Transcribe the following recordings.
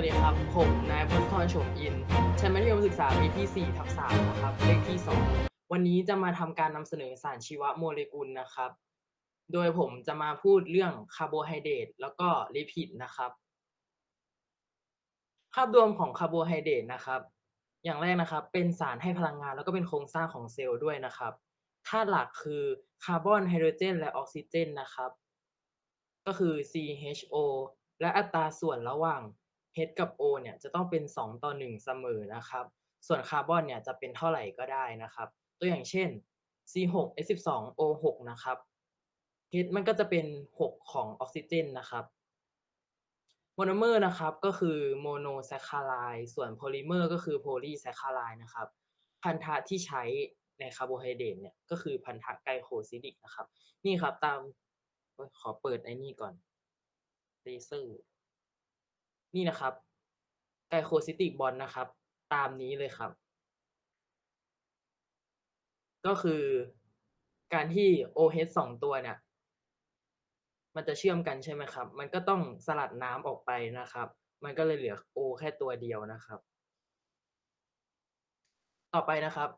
วัสดีครับ ผมนายพลทรโฉมอินชั้นมัธยมศึกษาปีที่4ทับ3นะครับ เลขที่ 2 วันนี้จะมาทำการนำเสนอสารชีวโมเลกุลนะครับ โดยผมจะมาพูดเรื่องคาร์โบไฮเดรตแล้วก็ลิพิดนะครับ ภาพรวมของคาร์โบไฮเดรตนะครับ อย่างแรกนะครับ เป็นสารให้พลังงานแล้วก็เป็นโครงสร้างของเซลล์ด้วยนะครับธาตุหลักคือคาร์บอนไฮโดรเจน และออกซิเจนนะครับ ก็คือ CHO และอัตราส่วนระหว่าง H กับ O เนี่ยจะต้องเป็น 2 ต่อ 1 เสมอนะครับ ส่วนคาร์บอนเนี่ยจะเป็นเท่าไหร่ก็ได้นะครับ ตัวอย่างเช่น C6H12O6 นะครับ H มันก็จะเป็น 6 ของออกซิเจนนะครับโมโนเมอร์นะครับก็คือโมโนแซคคาไลด์ส่วนโพลิเมอร์ก็คือโพลีแซคคาไลด์นะครับ พันธะที่ใช้ในคาร์โบไฮเดรตเนี่ยก็คือพันธะไกลโคซิดิกนะครับ นี่ครับตามขอเปิดไอ้นี่ก่อนเลเซอร์ นี่นะครับไกลโคซิติกบอลนะครับ ตามนี้เลยครับ ก็คือการที่ OH สองตัวเนี่ย มันจะเชื่อมกันใช่ไหมครับ มันก็ต้องสลัดน้ำออกไปนะครับ มันก็เลยเหลือ O แค่ตัวเดียวนะครับ ต่อไปนะครับ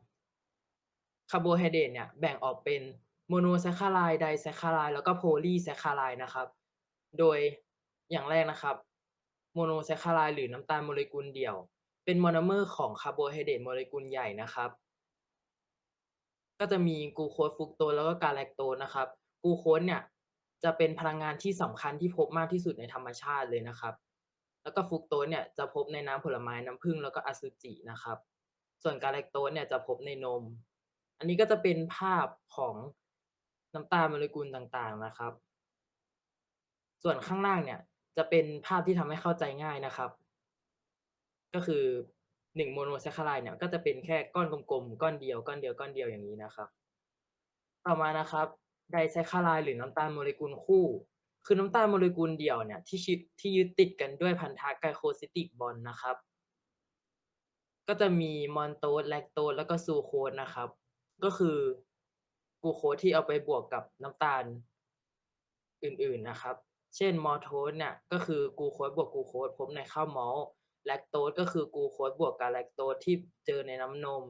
คาร์โบไฮเดรตเนี่ยแบ่งออกเป็นโมโนแซคคาไลด์ไดแซคคาไลด์แล้วก็โพลีแซคคาไลด์นะครับ โดยอย่างแรกนะครับ โมโนแซคคาไลด์หรือน้ำตาลโมเลกุลเดี่ยว เป็นโมโนเมอร์ของคาร์โบไฮเดรตโมเลกุลใหญ่นะครับ ก็จะมีกูโคสฟรุกโตสแล้วก็กาแลคโตสนะครับกูโคสเนี่ยจะเป็นพลังงานที่สำคัญที่พบมากที่สุดในธรรมชาติเลยนะครับ แล้วก็ฟรุกโตสเนี่ยจะพบในน้ำผลไม้น้ำผึ้งแล้วก็อสุจินะครับ ส่วนกาแลคโตสเนี่ยจะพบในนม อันนี้ก็จะเป็นภาพของน้ำตาลโมเลกุลต่างๆนะครับ ส่วนข้างล่างเนี่ย จะเป็นภาพที่ทำให้เข้าใจง่ายนะครับ ก็คือ1โมโนแซคคาไลด์เนี่ยก็จะเป็นแค่ก้อนกลมๆก้อนเดียวก้อนเดียวก้อนเดียวอย่างนี้นะครับ ต่อมานะครับไดแซคคาไลด์หรือน้ำตาลโมเลกุลคู่ คือน้ำตาลโมเลกุลเดี่ยวเนี่ยที่ชิดที่ยึดติดกันด้วยพันธะไกลโคซิติกบอนด์นะครับ ก็จะมีมอนโตสแลคโตสแล้วก็ซูโคสนะครับ ก็คือกลูโคสที่เอาไปบวกกับน้ำตาลอื่นๆนะครับ เช่นมอโทสเนี่ยก็คือกูโคสบวกกูโคสพบในข้าวมอลแลคโตสก็คือกูโคสบวกกาแลคโตสที่เจอในน้ำนม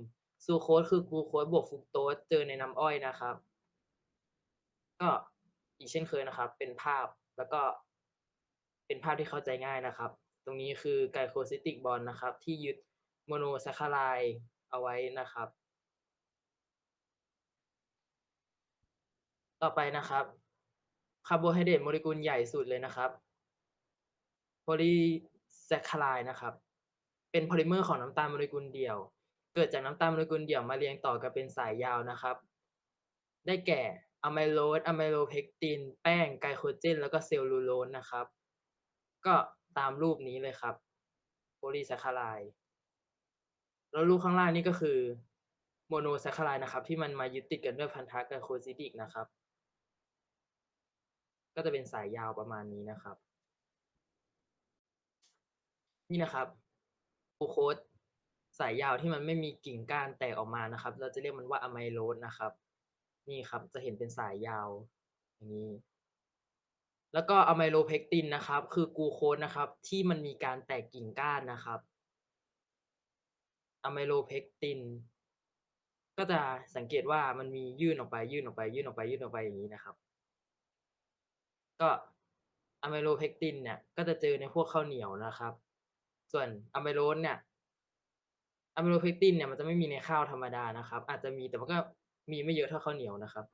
ซูโคสคือกูโคสบวกฟรุกโตสเจอในน้ำอ้อยนะครับ ก็อีกเช่นเคยนะครับ เป็นภาพแล้วก็เป็นภาพที่เข้าใจง่ายนะครับ ตรงนี้คือไกลโคซิติกบอนด์นะครับ ที่ยึดโมโนแซคคาไลด์เอาไว้นะครับ ต่อไปนะครับ คาร์โบไฮเดรตโมเลกุลใหญ่สุดเลยนะครับโพลีแซคคาไลด์นะครับ เป็นโพลิเมอร์ของน้ำตาลโมเลกุลเดี่ยว เกิดจากน้ำตาลโมเลกุลเดี่ยวมาเรียงต่อกันเป็นสายยาวนะครับ ได้แก่อะไมโลสอะไมโลเพกติน แป้ง ไกลโคเจน แล้วก็เซลลูโลสนะครับ ก็ตามรูปนี้เลยครับโพลีแซคคาไลด์แล้วรูปข้างล่างนี่ก็คือโมโนแซคคาไลด์นะครับ ที่มันมายึดติดกันด้วยพันธะไกลโคซิติกนะครับ ก็จะเป็นสายยาวประมาณนี้นะครับ นี่นะครับกูโคสสายยาวที่มันไม่มีกิ่งก้านแตกออกมานะครับ เราจะเรียกมันว่าอะไมโลสนะครับ นี่ครับจะเห็นเป็นสายยาวอย่างนี้ แล้วก็อะไมโลเพกตินนะครับ คือกูโคสนะครับ ที่มันมีการแตกกิ่งก้านนะครับอะไมโลเพกตินก็จะสังเกตว่ามันมียื่นออกไปยื่นออกไปยื่นออกไปยื่นออกไปอย่างนี้นะครับ ก็อะไมโลเพกตินเนี่ยก็จะเจอในพวกข้าวเหนียวนะครับ ส่วนอะไมโลสเนี่ยอะไมโลเพกตินเนี่ยมันจะไม่มีในข้าวธรรมดานะครับ อาจจะมีแต่มันก็มีไม่เยอะเท่าข้าวเหนียวนะครับ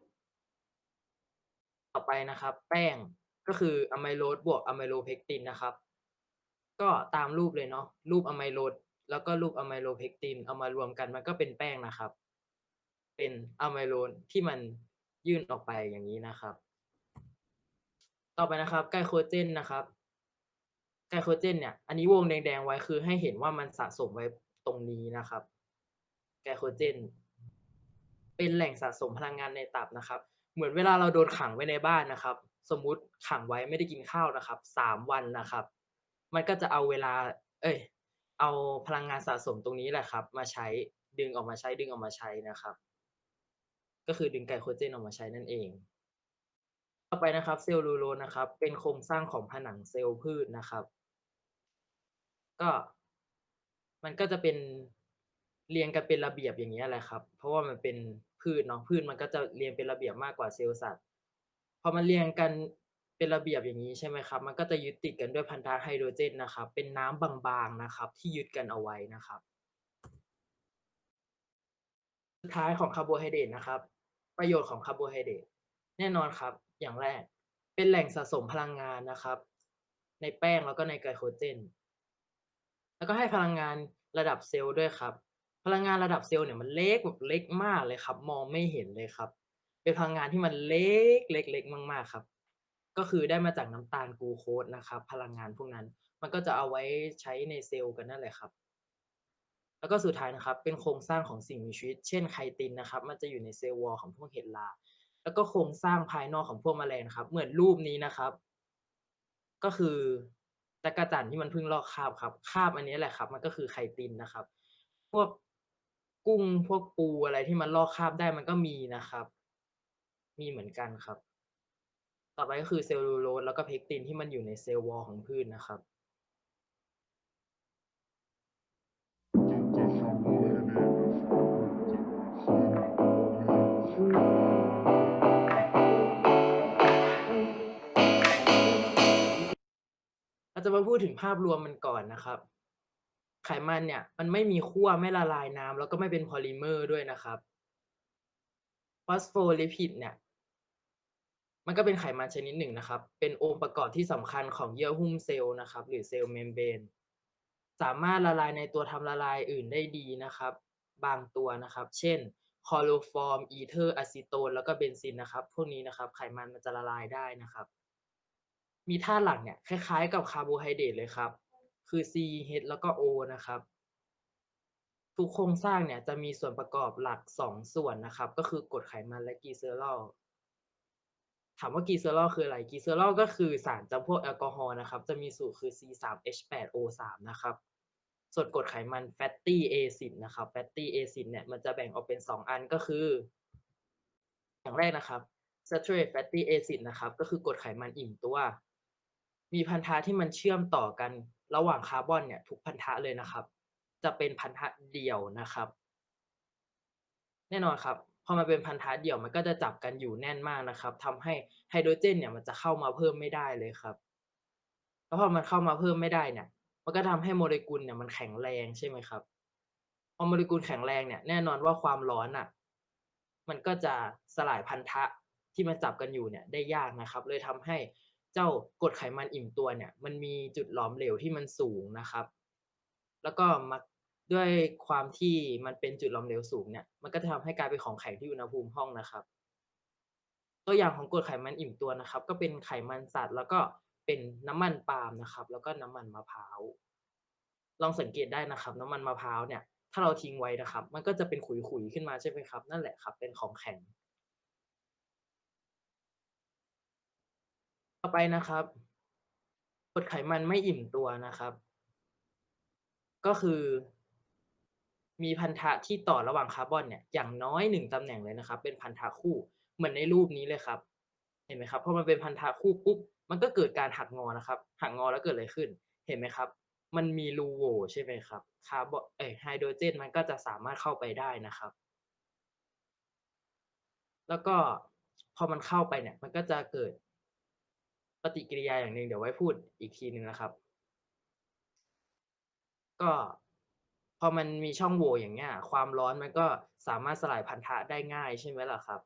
ต่อไปนะครับ แป้งก็คืออะไมโลสบวกอะไมโลเพกตินนะครับ ก็ตามรูปเลยเนาะรูปอะไมโลสแล้วก็รูปอะไมโลเพกตินเอามารวมกันมันก็เป็นแป้งนะครับ เป็นอะไมโลสที่มันยื่นออกไปอย่างนี้นะครับ ต่อไปนะครับไกลโคเจนนะครับไกลโคเจนเนี่ยอันนี้วงแดงๆไว้คือให้เห็นว่ามันสะสมไว้ตรงนี้นะครับไกลโคเจน เป็นแหล่งสะสมพลังงานในตับนะครับ เหมือนเวลาเราโดนขังไว้ในบ้านนะครับ สมมุติขังไว้ไม่ได้กินข้าวนะครับสามวันนะครับ มันก็จะเอาเวลา เอ้ย เอาพลังงานสะสมตรงนี้แหละครับ มาใช้ดึงออกมาใช้ดึงออกมาใช้นะครับ ก็คือดึงไกลโคเจนออกมาใช้นั่นเอง ต่อไปนะครับเซลลูโลสนะครับ เป็นโครงสร้างของผนังเซลล์พืชนะครับ ก็มันก็จะเป็นเรียงกันเป็นระเบียบอย่างเงี้ยแหละครับ เพราะว่ามันเป็นพืชเนาะพืชมันก็จะเรียงเป็นระเบียบมากกว่าเซลล์สัตว์พอมันเรียงกันเป็นระเบียบอย่างงี้ใช่ไหมครับ มันก็จะยึดติดกันด้วยพันธะไฮโดรเจนนะครับ เป็นน้ำบางๆนะครับ ที่ยึดกันเอาไว้นะครับ สุดท้ายของคาร์โบไฮเดรตนะครับ ประโยชน์ของคาร์โบไฮเดรตแน่นอนครับ อย่างแรก เป็นแหล่งสะสมพลังงานนะครับ ในแป้งแล้วก็ในไกลโคเจน แล้วก็ให้พลังงานระดับเซลล์ด้วยครับ พลังงานระดับเซลล์เนี่ยมันเล็กแบบเล็กมากเลยครับ มองไม่เห็นเลยครับ เป็นพลังงานที่มันเล็กเล็กๆมากๆครับ ก็คือได้มาจากน้ำตาลกูโคสนะครับ พลังงานพวกนั้น มันก็จะเอาไว้ใช้ในเซลล์กันนั่นแหละครับแล้วก็สุดท้ายนะครับเป็นโครงสร้างของสิ่งมีชีวิต เช่นไคตินนะครับ มันจะอยู่ในเซลล์วอลของพวกเห็ดรา แล้วก็โครงสร้างภายนอกของพวกแมลงครับ เหมือนรูปนี้นะครับ ก็คือจักจั่นที่มันเพิ่งลอกคราบครับคราบอันนี้แหละครับ มันก็คือไคตินนะครับ พวกกุ้งพวกปูอะไรที่มันลอกคราบได้มันก็มีนะครับ มีเหมือนกันครับ ต่อไปก็คือเซลลูโลสแล้วก็เพกตินที่มันอยู่ในเซลล์วอลของพืชนะครับ เราจะมาพูดถึงภาพรวมมันก่อนนะครับ ไขมันเนี่ย มันไม่มีขั้วไม่ละลายน้ำแล้วก็ไม่เป็น Polymer ด้วยนะครับ Phospholipid เนี่ย มันก็เป็นไขมันชนิดหนึ่งนะครับ เป็นองค์ประกอบที่สำคัญของเยื่อหุ้มเซลล์นะครับ หรือเซลล์ Membrane สามารถละลายในตัวทำละลายอื่นได้ดีนะครับ บางตัวนะครับ เช่น Chloroform อีเทอร์อะซิโตนแล้วก็เบนซินนะครับ พวกนี้นะครับ ไขมันมันจะละลายได้นะครับ มีธาตุหลักเนี่ยคล้ายๆ กับคาร์โบไฮเดรตเลยครับ คือ C H แล้วก็ O นะครับ ทุกโครงสร้างเนี่ยจะมีส่วนประกอบหลัก 2 ส่วนนะครับ ก็คือกรดไขมันและ Glycerol ถามว่า Glycerol คืออะไร Glycerol ก็คือสารจำพวกแอลกอฮอล์นะครับ จะมีสูตรคือ C3H8O3 นะครับ ส่วนกรดไขมัน fatty acid นะครับ fatty acid เนี่ยมันจะแบ่งออกเป็น 2 อันก็คือ อย่างแรกนะครับ saturated fatty acid นะครับ ก็คือกรดไขมันอิ่มตัว มีพันธะที่มันเชื่อมต่อกันระหว่างคาร์บอนเนี่ยทุกพันธะเลยนะครับ จะเป็นพันธะเดี่ยวนะครับ แน่นอนครับพอมันเป็นพันธะเดี่ยวมันก็จะจับกันอยู่แน่นมากนะครับทำให้ไฮโดรเจนเนี่ยมันจะเข้ามาเพิ่มไม่ได้เลยครับแล้วพอมันเข้ามาเพิ่มไม่ได้เนี่ย มันก็ทำให้โมเลกุลเนี่ยมันแข็งแรงใช่ไหมครับพอโมเลกุลแข็งแรงเนี่ยแน่นอนว่าความร้อนน่ะ มันก็จะสลายพันธะที่มันจับกันอยู่เนี่ยได้ยากนะครับ เลยทำให้ จ้ากรดไขมันอิ่มตัวเนี่ย มันมีจุดหลอมเหลวที่มันสูงนะครับ แล้วก็มักด้วยความที่มันเป็นจุดหลอมเหลวสูงเนี่ย มันก็จะทำให้กลายเป็นของแข็งที่อุณหภูมิห้องนะครับ ตัวอย่างของกรดไขมันอิ่มตัวนะครับ ก็เป็นไขมันสัตว์ แล้วก็เป็นน้ำมันปาล์มนะครับ แล้วก็น้ำมันมะพร้าวลองสังเกตได้นะครับ น้ำมันมะพร้าวเนี่ยถ้าเราทิ้งไว้นะครับ มันก็จะเป็นขุยๆขึ้นมาใช่ไหมครับ นั่นแหละครับ เป็นของแข็ง ต่อ ไปนะครับกรดไขมันไม่อิ่มตัวนะครับ ก็คือ มีพันธะที่ต่อระหว่างคาร์บอนเนี่ยอย่างน้อย1ตำแหน่งเลยนะครับ เป็นพันธะคู่เหมือนในรูปนี้เลยครับ เห็นไหมครับพอมันเป็นพันธะคู่ปุ๊บมันก็เกิดการหักงอนะครับ หักงอแล้วเกิดอะไรขึ้น เห็นไหมครับ มันมีรูโหว่ใช่ไหมครับคาร์บอนเอ๊ยไฮโดรเจนมันก็จะสามารถเข้าไปได้นะครับ แล้วก็พอมันเข้าไปเนี่ย มันก็จะเกิด ปฏิกิริยาอย่างหนึ่งเดี๋ยวไว้พูดอีกทีหนึ่งนะครับ ก็พอมันมีช่องโหว่อย่างเงี้ย ความร้อนมันก็สามารถสลายพันธะได้ง่ายใช่ไหมล่ะครับ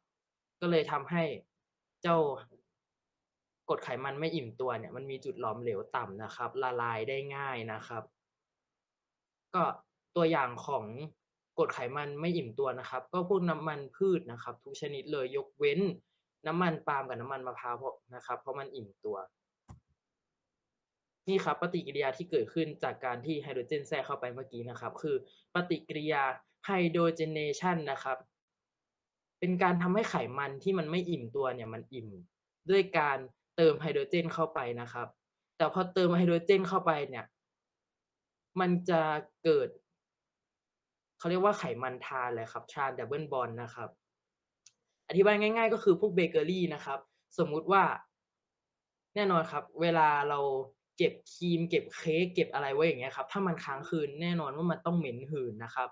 ก็เลยทำให้เจ้ากรดไขมันไม่อิ่มตัวเนี่ย มันมีจุดหลอมเหลวต่ำนะครับ ละลายได้ง่ายนะครับ ก็ตัวอย่างของกรดไขมันไม่อิ่มตัวนะครับ ก็พวกน้ำมันพืชนะครับ ทุกชนิดเลยยกเว้น น้ำมันปาล์มกับน้ำมันมะพร้าวนะครับ เพราะมันอิ่มตัว นี่ครับปฏิกิริยาที่เกิดขึ้นจากการที่ไฮโดรเจนแทรกเข้าไปเมื่อกี้นะครับ คือปฏิกิริยา Hydrogenation นะครับ เป็นการทำให้ไขมันที่มันไม่อิ่มตัวเนี่ยมันอิ่ม ด้วยการเติมไฮโดรเจนเข้าไปนะครับ แต่พอเติมไฮโดรเจนเข้าไปเนี่ย มันจะเกิด เขาเรียกว่าไขมันทานแหละครับ Trans Double Bond นะครับ อธิบายง่าย ๆ ก็คือพวกเบเกอรี่นะครับ สมมุติว่า แน่นอนครับ เวลาเราเก็บครีม เก็บเค้กเก็บอะไรไว้อย่างเงี้ยครับ ถ้ามันค้างคืนแน่นอนว่ามันต้องเหม็นหืนนะครับ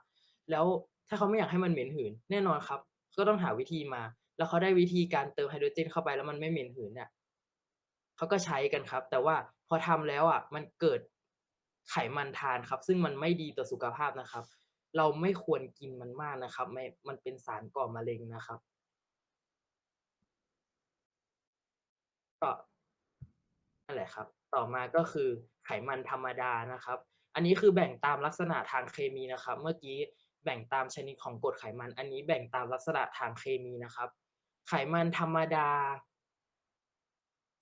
แล้วถ้าเขาไม่อยากให้มันเหม็นหืน แน่นอนครับ ก็ต้องหาวิธีมา แล้วเขาได้วิธีการเติมไฮโดรเจนเข้าไปแล้วมันไม่เหม็นหืนเนี่ยเขาก็ใช้กันครับ แต่ว่าพอทำแล้วอะ มันเกิดไขมันทานครับ ซึ่งมันไม่ดีต่อสุขภาพนะครับ เราไม่ควรกินมันมากนะครับไม่มันเป็นสารก่อมะเร็งนะครับ ก็นั่นแหละครับ ต่อมาก็คือไขมันธรรมดานะครับ อันนี้คือแบ่งตามลักษณะทางเคมีนะครับ เมื่อกี้แบ่งตามชนิดของกรดไขมัน อันนี้แบ่งตามลักษณะทางเคมีนะครับ ไขมันธรรมดา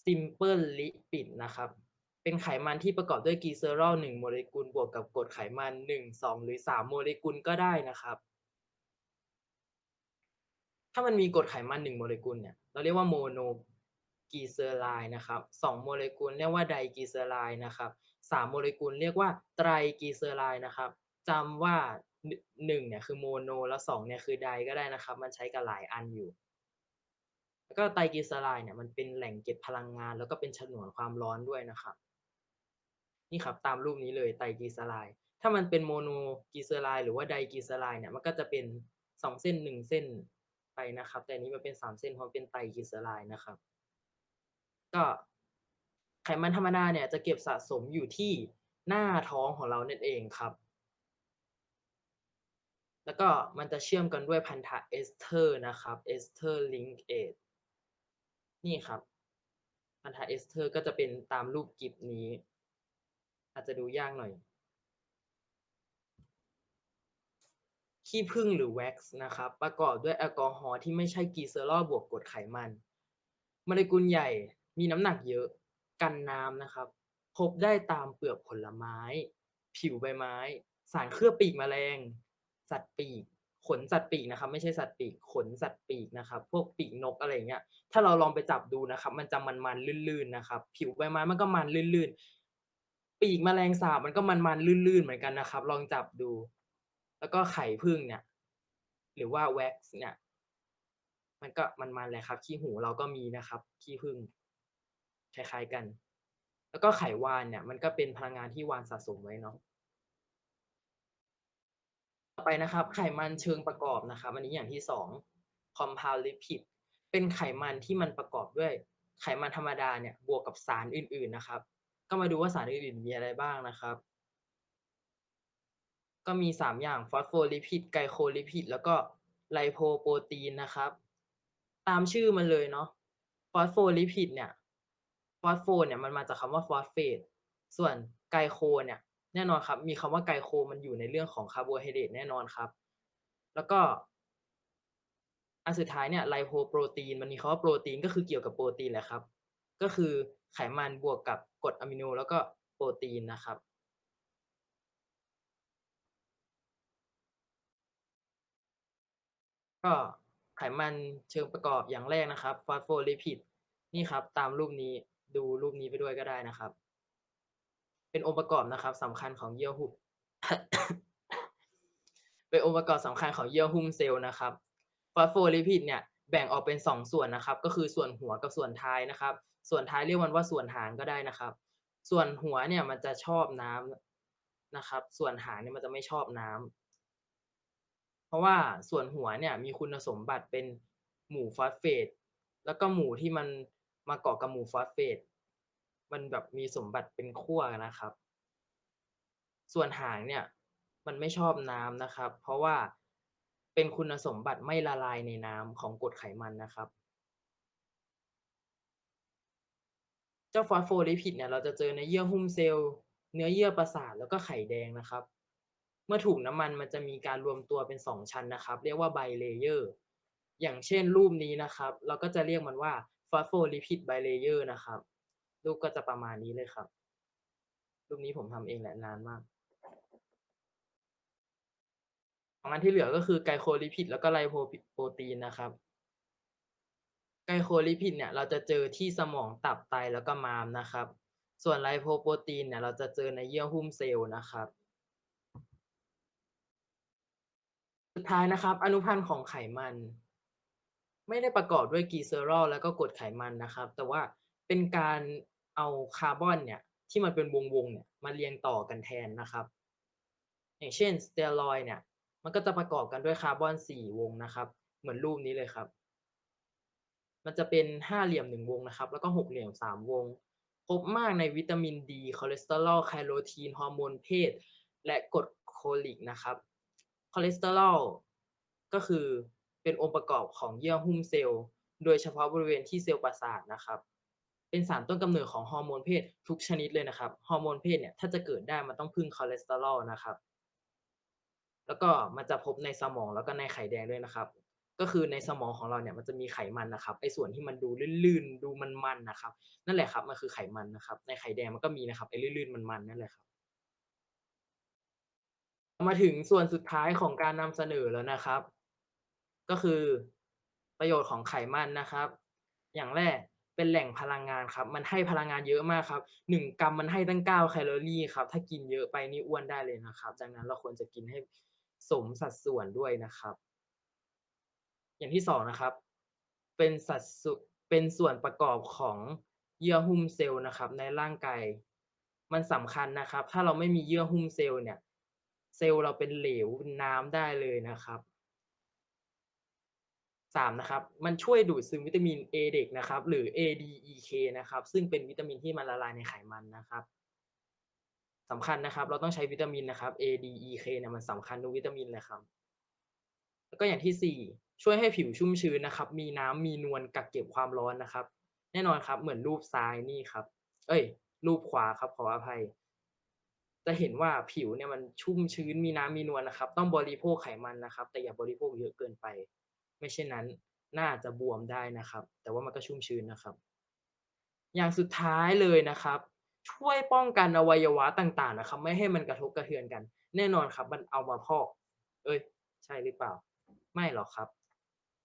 Simple Lipid นะครับ เป็นไขมันที่ประกอบด้วยกลีเซอรอล1โมเลกุลบวกกับกรดไขมัน1 2หรือ3โมเลกุลก็ได้นะครับ ถ้ามันมีกรดไขมัน1โมเลกุลเนี่ย เราเรียกว่า Monoglyceride น กีเซอไรด์นะครับ2โมเลกุลเรียกว่า Diglyceride นะครับ3โมเลกุลเรียกว่า Triglyceride นะครับจำว่าน1เนี่ยคือ Mono แล้ว2เนี่ยคือ Di ก็ได้นะครับ มันใช้กับหลายอันอยู่ แล้วก็ Triglyceride เนี่ยมันเป็นแหล่งเก็บพลังงาน แล้วก็เป็นฉนวนความร้อนด้วยนะครับ นี่ครับตามรูปนี้เลย Triglyceride ถ้ามันเป็น Monoglyceride หรือว่า Diglyceride เนี่ยมันก็จะเป็น2เส้น1เส้นไปนะครับ แต่อันนี้มันเป็น3เส้นเพราะเป็น Triglyceride นะครับ ก็ไขมันธรรมดาเนี่ยจะเก็บสะสมอยู่ที่หน้าท้องของเรานั่นเองครับ แล้วก็มันจะเชื่อมกันด้วยพันธะเอสเทอร์นะครับ Ester Linkage นี่ครับพันธะเอสเทอร์ก็จะเป็นตามรูปกริปนี้ อาจจะดูยากหน่อยขี้ผึ้งหรือแว็กซ์นะครับประกอบด้วยแอลกอฮอล์ที่ไม่ใช่กลีเซอรอลบวกกรดไขมันโมเลกุลใหญ่ มีน้ำหนักเยอะ กันน้ำนะครับ พบได้ตามเปลือกผลไม้ ผิวใบไม้ สารเคลือบปีกแมลง สัตว์ปีก ขนสัตว์ปีกนะครับ ไม่ใช่สัตว์ปีก ขนสัตว์ปีกนะครับ พวกปีกนกอะไรเงี้ย ถ้าเราลองไปจับดูนะครับ มันจะมันๆลื่นๆนะครับ ผิวใบไม้มันก็มันลื่นๆ ปีกแมลงสาบมันก็มันๆลื่นๆเหมือนกันนะครับ ลองจับดู แล้วก็ไข่ผึ้งเนี่ย หรือว่าแว็กซ์เนี่ยมันก็มันๆแหละครับ ขี้หูเราก็มีนะครับ ขี้ผึ้ง คล้ายๆกัน แล้วก็ไขวาฬเนี่ย มันก็เป็นพลังงานที่วาฬสะสมไว้เนาะต่อไปนะครับ ไขมันเชิงประกอบนะครับอันนี้อย่างที่2 Compound Lipid เป็นไขมันที่มันประกอบด้วย ไขมันธรรมดาเนี่ยบวกกับสารอื่น ๆนะครับ ก็มาดูว่าสารอื่นๆมีอะไรบ้างนะครับ ก็มี 3 อย่าง Phospholipid Glycolipid แล้วก็ Lipoprotein นะครับ ตามชื่อมันเลยเนาะ Phospholipid เนี่ย Phospho เนี่ยมันมาจากคำว่า Phosphate ส่วน Glyco เนี่ยแน่นอนครับมีคำว่า Glyco มันอยู่ในเรื่องของคาร์โบไฮเดรตแน่นอนครับ แล้วก็อันสุดท้ายเนี่ย Lipoprotein มันมีคำว่าโปรตีนก็คือเกี่ยวกับโปรตีนแหละครับ ก็คือไขมันบวกกับกรดอะมิโนแล้วก็โปรตีนนะครับก็ไขมันเชิงประกอบอย่างแรกนะครับ Phospholipid นี่ครับตามรูปนี้ ดูรูปนี้ไปด้วยก็ได้นะครับ เป็นองค์ประกอบนะครับสำคัญของเยื่อหุ้มเป็นองค์ประกอบสำคัญของเยื่อหุ้มเซลล์นะครับ Phospholipid เนี่ยแบ่งออกเป็น 2 ส่วนนะครับ ก็คือส่วนหัวกับส่วนท้ายนะครับ ส่วนท้ายเรียกมันว่าส่วนหางก็ได้นะครับ ส่วนหัวเนี่ยมันจะชอบน้ำนะครับ ส่วนหางเนี่ยมันจะไม่ชอบน้ำเพราะว่าส่วนหัวเนี่ยมีคุณสมบัติเป็นหมู่ฟอสเฟตแล้วก็หมู่ที่มัน มาเกาะกับหมู่ฟอสเฟตมันแบบมีสมบัติเป็นขั้วนะครับ ส่วนหางเนี่ยมันไม่ชอบน้ำนะครับ เพราะว่าเป็นคุณสมบัติไม่ละลายในน้ำของกรดไขมันนะครับ เจ้า Phospholipid เนี่ยเราจะเจอในเยื่อหุ้มเซลล์ เนื้อเยื่อประสาทแล้วก็ไข่แดงนะครับ เมื่อถูกน้ำมันมันจะมีการรวมตัวเป็น2ชั้นนะครับ เรียกว่า bilayer อย่างเช่นรูปนี้นะครับ เราก็จะเรียกมันว่า Phospholipid bilayer นะครับ รูปก็จะประมาณนี้เลยครับ รูปนี้ผมทำเองแหละนานมาก2อันที่เหลือก็คือ Glycolipid แล้วก็ Lipoprotein นะครับ Glycolipid เนี่ยเราจะเจอที่สมองตับไตแล้วก็ม้ามนะครับ ส่วน Lipoprotein เนี่ยเราจะเจอในเยื่อหุ้มเซลล์นะครับ สุดท้ายนะครับ อนุพันธ์ของไขมัน ไม่ได้ประกอบด้วยกลีเซอรอลแล้วก็กรดไขมันนะครับ แต่ว่าเป็นการเอาคาร์บอนเนี่ยที่มันเป็นวงๆเนี่ยมาเรียงต่อกันแทนนะครับ อย่างเช่นสเตียรอยเนี่ยมันก็จะประกอบกันด้วยคาร์บอน4วงนะครับ เหมือนรูปนี้เลยครับ มันจะเป็นห้าเหลี่ยม1วงนะครับ แล้วก็หกเหลี่ยม3วง พบมากในวิตามินดีคอเลสเตอรอลไคโรทีนฮอร์โมนเพศ และกรดโคลิกนะครับคอเลสเตอรอลก็คือ เป็นองค์ประกอบของเยื่อหุ้มเซลล์โดยเฉพาะบริเวณที่เซลล์ประสาทนะครับ เป็นสารต้นกำเนิดของฮอร์โมนเพศทุกชนิดเลยนะครับ ฮอร์โมนเพศเนี่ยถ้าจะเกิดได้มันต้องพึ่งคอเลสเตอรอลนะครับ แล้วก็มันจะพบในสมองแล้วก็ในไข่แดงด้วยนะครับ ก็คือในสมองของเราเนี่ยมันจะมีไขมันนะครับ ไอ้ส่วนที่มันดูลื่นๆ ดูมันๆนะครับ นั่นแหละครับมันคือไขมันนะครับ ในไข่แดงมันก็มีนะครับไอ้ลื่นๆ มันๆ นั่นแหละครับมาถึงส่วนสุดท้ายของการนำเสนอแล้วนะครับ ก็คือประโยชน์ของไขมันนะครับ อย่างแรกเป็นแหล่งพลังงานครับ มันให้พลังงานเยอะมากครับ1กรัมมันให้ตั้ง9แคลอรี่ครับ ถ้ากินเยอะไปนี่อ้วนได้เลยนะครับ ดังนั้นเราควรจะกินให้สมสัดส่วนด้วยนะครับ อย่างที่2นะครับ เป็นสัดสุเป็นส่วนประกอบของเยื่อหุ้มเซลล์นะครับ ในร่างกายมันสำคัญนะครับ ถ้าเราไม่มีเยื่อหุ้มเซลล์เนี่ย เซลล์เราเป็นเหลวนน้ำได้เลยนะครับ 3นะครับมันช่วยดูดซึมวิตามิน A เด็กนะครับหรือ ADEK นะครับซึ่งเป็นวิตามินที่มันละลายในไขมันนะครับสำคัญนะครับ เราต้องใช้วิตามินนะครับ ADEK เนี่ยมันสำคัญทุกวิตามินเลยครับแล้วก็อย่างที่ 4 ช่วยให้ผิวชุ่มชื้นนะครับ มีน้ำมีนวลกักเก็บความร้อนนะครับ แน่นอนครับเหมือนรูปซ้ายนี่ครับ เอ๊ยรูปขวาครับขออภัย จะเห็นว่าผิวเนี่ยมันชุ่มชื้นมีน้ำมีนวลนะครับ ต้องบริโภคไขมันนะครับ แต่อย่าบริโภคเยอะเกินไป ไม่เช่นนั้นน้าจะบวมได้นะครับ แต่ว่ามันก็ชุ่มชื้นนะครับ อย่างสุดท้ายเลยนะครับ ช่วยป้องกันอวัยวะต่างๆนะครับ ไม่ให้มันกระทบกระเทือนกัน แน่นอนครับ มันเอามาพอก เอ๊ยใช่หรือเปล่า?ไม่หรอกครับ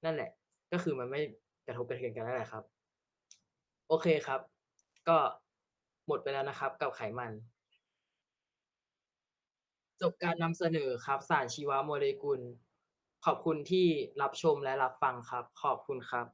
นั่นแหละ ก็คือมันไม่กระทบกระเทือนกันนั่นแหละครับ โอเคครับ ก็หมดไปแล้วนะครับ กับไขมัน จบการนำเสนอครับ สารชีวโมเลกุล ขอบคุณที่รับชมและรับฟังครับ ขอบคุณครับ